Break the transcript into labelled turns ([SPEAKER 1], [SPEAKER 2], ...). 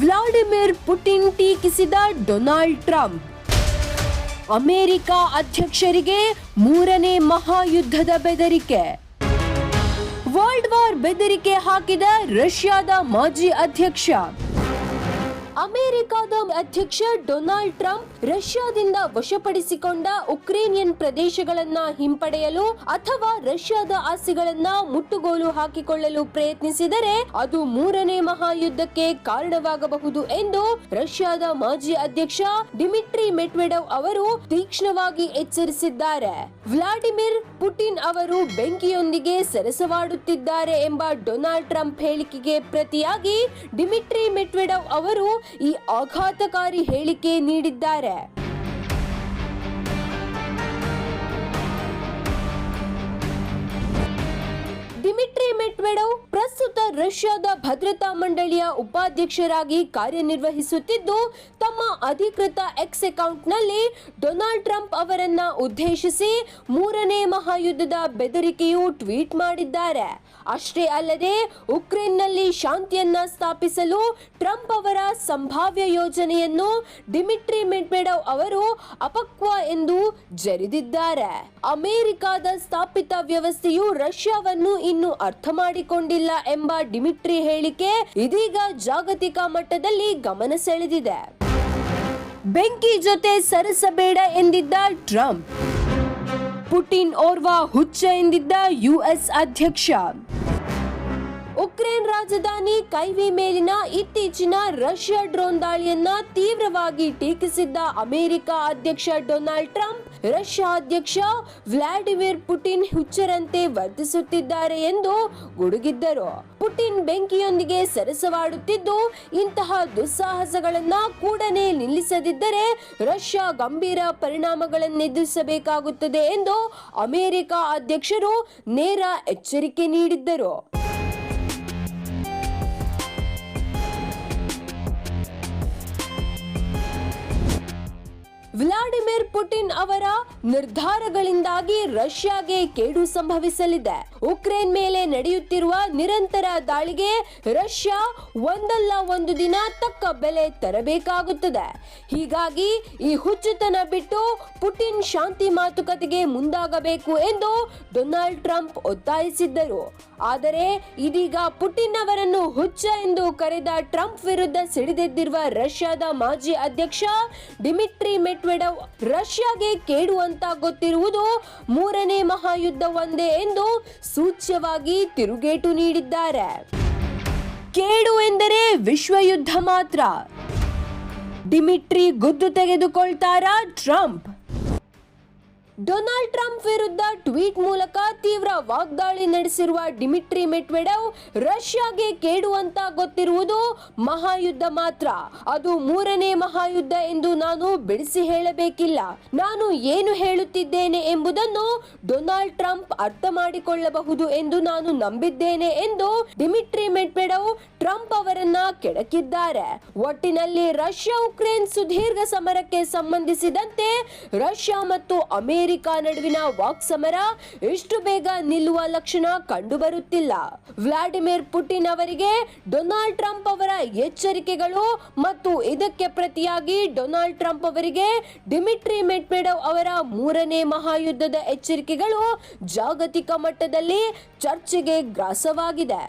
[SPEAKER 1] Vladimir Putin ಟೀಕಿಸಿದ Donald Trump. America ಅಧ್ಯಕ್ಷರಿಗೆ ಮೂರನೇ ಮಹಾಯುದ್ಧದ ಬೆದರಿಕೆ. ವರ್ಲ್ಡ್ ವಾರ್ ಬೆದರಿಕೆ ಹಾಕಿದ ರಷ್ಯಾದ ಮಾಜಿ ಅಧ್ಯಕ್ಷ. ಅಮೆರಿಕದ ಅಧ್ಯಕ್ಷ ಡೊನಾಲ್ಡ್ ಟ್ರಂಪ್ ರಷ್ಯಾದಿಂದ ವಶಪಡಿಸಿಕೊಂಡ ಉಕ್ರೇನಿಯನ್ ಪ್ರದೇಶಗಳನ್ನ ಹಿಂಪಡೆಯಲು ಅಥವಾ ರಷ್ಯಾದ ಆಸ್ತಿಗಳನ್ನ ಮುಟ್ಟುಗೋಲು ಹಾಕಿಕೊಳ್ಳಲು ಪ್ರಯತ್ನಿಸಿದರೆ ಅದು ಮೂರನೇ ಮಹಾಯುದ್ಧಕ್ಕೆ ಕಾರಣವಾಗಬಹುದು ಎಂದು ರಷ್ಯಾದ ಮಾಜಿ ಅಧ್ಯಕ್ಷ ಡಿಮಿಟ್ರಿ ಮೆಟ್ವೆಡವ್ ಅವರು ತೀಕ್ಷ್ಣವಾಗಿ ಎಚ್ಚರಿಸಿದ್ದಾರೆ. ವ್ಲಾಡಿಮಿರ್ ಪುಟಿನ್ ಅವರು ಬೆಂಕಿಯೊಂದಿಗೆ ಸರಸವಾಡುತ್ತಿದ್ದಾರೆ ಎಂಬ ಡೊನಾಲ್ಡ್ ಟ್ರಂಪ್ ಹೇಳಿಕೆಗೆ ಪ್ರತಿಯಾಗಿ ಡಿಮಿಟ್ರಿ ಮೆಟ್ವೆಡವ್ ಅವರು ಈ ಆಘಾತಕಾರಿ ಹೇಳಿಕೆ ನೀಡಿದ್ದಾರೆ. ಡಿಮಿಟ್ರಿ ಮೆಟ್ವೆಡವ್ ರಷ್ಯಾದ ಭದ್ರತಾ ಮಂಡಳಿಯ ಉಪಾಧ್ಯಕ್ಷರಾಗಿ ಕಾರ್ಯನಿರ್ವಹಿಸುತ್ತಿದ್ದು, ತಮ್ಮ ಅಧಿಕೃತ ಎಕ್ಸ್ ಅಕೌಂಟ್ನಲ್ಲಿ ಡೊನಾಲ್ಡ್ ಟ್ರಂಪ್ ಅವರನ್ನ ಉದ್ದೇಶಿಸಿ ಮೂರನೇ ಮಹಾಯುದ್ಧದ ಬೆದರಿಕೆಯು ಟ್ವೀಟ್ ಮಾಡಿದ್ದಾರೆ. ಅಷ್ಟೇ ಅಲ್ಲದೆ, ಉಕ್ರೇನ್ನಲ್ಲಿ ಶಾಂತಿಯನ್ನ ಸ್ಥಾಪಿಸಲು ಟ್ರಂಪ್ ಅವರ ಸಂಭಾವ್ಯ ಯೋಜನೆಯನ್ನು ಡಿಮಿಟ್ರಿ ಮೆಡ್ವೆಡವ್ ಅವರು ಅಪಕ್ವ ಎಂದು ಜರಿದಿದ್ದಾರೆ. ಅಮೆರಿಕದ ಸ್ಥಾಪಿತ ವ್ಯವಸ್ಥೆಯು ರಷ್ಯಾವನ್ನು ಇನ್ನು ಅರ್ಥ ಮಾಡಿಕೊಂಡಿಲ್ಲ ಎಂಬ ಡಿಮಿಟ್ರಿ ಹೇಳಿಕೆ ಇದೀಗ ಜಾಗತಿಕ ಮಟ್ಟದಲ್ಲಿ ಗಮನ ಸೆಳೆದಿದೆ. ಬೆಂಕಿ ಜೊತೆ ಸರಸಬೇಡ ಎಂದಿದ್ದ ಟ್ರಂಪ್. ಪುಟಿನ್ ಓರ್ವ ಹುಚ್ಚ ಎಂದಿದ್ದ ಯುಎಸ್ ಅಧ್ಯಕ್ಷ. ಉಕ್ರೇನ್ ರಾಜಧಾನಿ ಕೈವಿ ಮೇಲಿನ ಇತ್ತೀಚಿನ ರಷ್ಯಾ ಡ್ರೋನ್ ದಾಳಿಯನ್ನ ತೀವ್ರವಾಗಿ ಟೀಕಿಸಿದ್ದ ಅಮೆರಿಕ ಅಧ್ಯಕ್ಷ ಡೊನಾಲ್ಡ್ ಟ್ರಂಪ್. ರಷ್ಯಾ ಅಧ್ಯಕ್ಷ ವ್ಲಾಡಿಮಿರ್ ಪುಟಿನ್ ಹುಚ್ಚರಂತೆ ವರ್ತಿಸುತ್ತಿದ್ದಾರೆ ಎಂದು ಗುಡುಗಿದ್ದರು. ಪುಟಿನ್ ಬೆಂಕಿಯೊಂದಿಗೆ ಸರಸವಾಡುತ್ತಿದ್ದು, ಇಂತಹ ದುಸ್ಸಾಹಸಗಳನ್ನ ಕೂಡಲೇ ನಿಲ್ಲಿಸದಿದ್ದರೆ ರಷ್ಯಾ ಗಂಭೀರ ಪರಿಣಾಮಗಳನ್ನೆದುರಿಸಬೇಕಾಗುತ್ತದೆ ಎಂದು ಅಮೆರಿಕ ಅಧ್ಯಕ್ಷರು ನೇರ ಎಚ್ಚರಿಕೆ ನೀಡಿದ್ದರು. ಅವರ ನಿರ್ಧಾರಗಳಿಂದಾಗಿ ರಷ್ಯಾಗೆ ಕೇಡು ಸಂಭವಿಸಲಿದೆ. ಉಕ್ರೇನ್ ಮೇಲೆ ನಡೆಯುತ್ತಿರುವ ನಿರಂತರ ದಾಳಿಗೆ ರಷ್ಯಾ ಒಂದಲ್ಲ ಒಂದು ದಿನ ತಕ್ಕ ಬೆಲೆ ತರಬೇಕಾಗುತ್ತದೆ. ಹೀಗಾಗಿ ಈ ಹುಚ್ಚುತನ ಬಿಟ್ಟು ಪುಟಿನ್ ಶಾಂತಿ ಮಾತುಕತೆಗೆ ಮುಂದಾಗಬೇಕು ಎಂದು ಡೊನಾಲ್ಡ್ ಟ್ರಂಪ್ ಒತ್ತಾಯಿಸಿದ್ದರು. ಆದರೆ ಇದೀಗ ಪುಟಿನ್ ಅವರನ್ನು ಹುಚ್ಚ ಎಂದು ಕರೆದ ಟ್ರಂಪ್ ವಿರುದ್ಧ ಸಿಡಿದೆದ್ದಿರುವ ರಷ್ಯಾದ ಮಾಜಿ ಅಧ್ಯಕ್ಷ ಡಿಮಿಟ್ರಿ ಮೆಟ್ವೆಡವ್ ರಷ್ಯಾಗೆ ಕೇಡು ಅಂತ ಗೊತ್ತಿರುವುದು ಮೂರನೇ ಮಹಾಯುದ್ಧ ಒಂದೇ ಎಂದು ಸೂಚ್ಯವಾಗಿ ತಿರುಗೇಟು ನೀಡಿದ್ದಾರೆ. ಕೇಡು ಎಂದರೆ ವಿಶ್ವಯುದ್ಧ ಮಾತ್ರ. ಡಿಮಿಟ್ರಿ ಗುದ್ದು ತೆಗೆದುಕೊಳ್ತಾರಾ ಟ್ರಂಪ್? ಡೊನಾಲ್ಡ್ ಟ್ರಂಪ್ ವಿರುದ್ಧ ಟ್ವೀಟ್ ಮೂಲಕ ತೀವ್ರ ವಾಗ್ದಾಳಿ ನಡೆಸಿರುವ ಡಿಮಿಟ್ರಿ ಮೆಟ್ವೆಡವ್ ರಷ್ಯಾಗೆ ಕೇಡು ಅಂತ ಗೊತ್ತಿರುವುದು ಮಹಾಯುದ್ಧ ಮಾತ್ರ. ಅದು ಮೂರನೇ ಮಹಾಯುದ್ಧ ಎಂದು ನಾನು ಬಿಡಿಸಿ ಹೇಳಬೇಕಿಲ್ಲ. ನಾನು ಏನು ಹೇಳುತ್ತಿದ್ದೇನೆ ಎಂಬುದನ್ನು ಡೊನಾಲ್ಡ್ ಟ್ರಂಪ್ ಅರ್ಥ ಮಾಡಿಕೊಳ್ಳಬಹುದು ಎಂದು ನಾನು ನಂಬಿದ್ದೇನೆ ಎಂದು ಡಿಮಿಟ್ರಿ ಮೆಟ್ವೆಡವ್ ಟ್ರಂಪ್ ಅವರನ್ನ ಕೆಡಕಿದ್ದಾರೆ ಒಟ್ಟಿನಲ್ಲಿ ರಷ್ಯಾ ಉಕ್ರೇನ್ ಸುದೀರ್ಘ ಸಮರಕ್ಕೆ ಸಂಬಂಧಿಸಿದಂತೆ ರಷ್ಯಾ ಮತ್ತು ಅಮೆರಿಕ ನಡುವಿನ ವಾಕ್ಸಮರ ಇಷ್ಟು ಬೇಗ ನಿಲ್ಲುವ ಲಕ್ಷಣ ಕಂಡುಬರುತ್ತಿಲ್ಲ. ವ್ಲಾಡಿಮಿರ್ ಪುಟಿನ್ ಅವರಿಗೆ ಡೊನಾಲ್ಡ್ ಟ್ರಂಪ್ ಅವರ ಎಚ್ಚರಿಕೆಗಳು ಮತ್ತು ಇದಕ್ಕೆ ಪ್ರತಿಯಾಗಿ ಡೊನಾಲ್ಡ್ ಟ್ರಂಪ್ ಅವರಿಗೆ ಡಿಮಿಟ್ರಿ ಮೆಟ್ಮೆಡವ್ ಅವರ ಮೂರನೇ ಮಹಾಯುದ್ಧದ ಎಚ್ಚರಿಕೆಗಳು ಜಾಗತಿಕ ಮಟ್ಟದಲ್ಲಿ ಚರ್ಚೆಗೆ ಗ್ರಾಸವಾಗಿದೆ.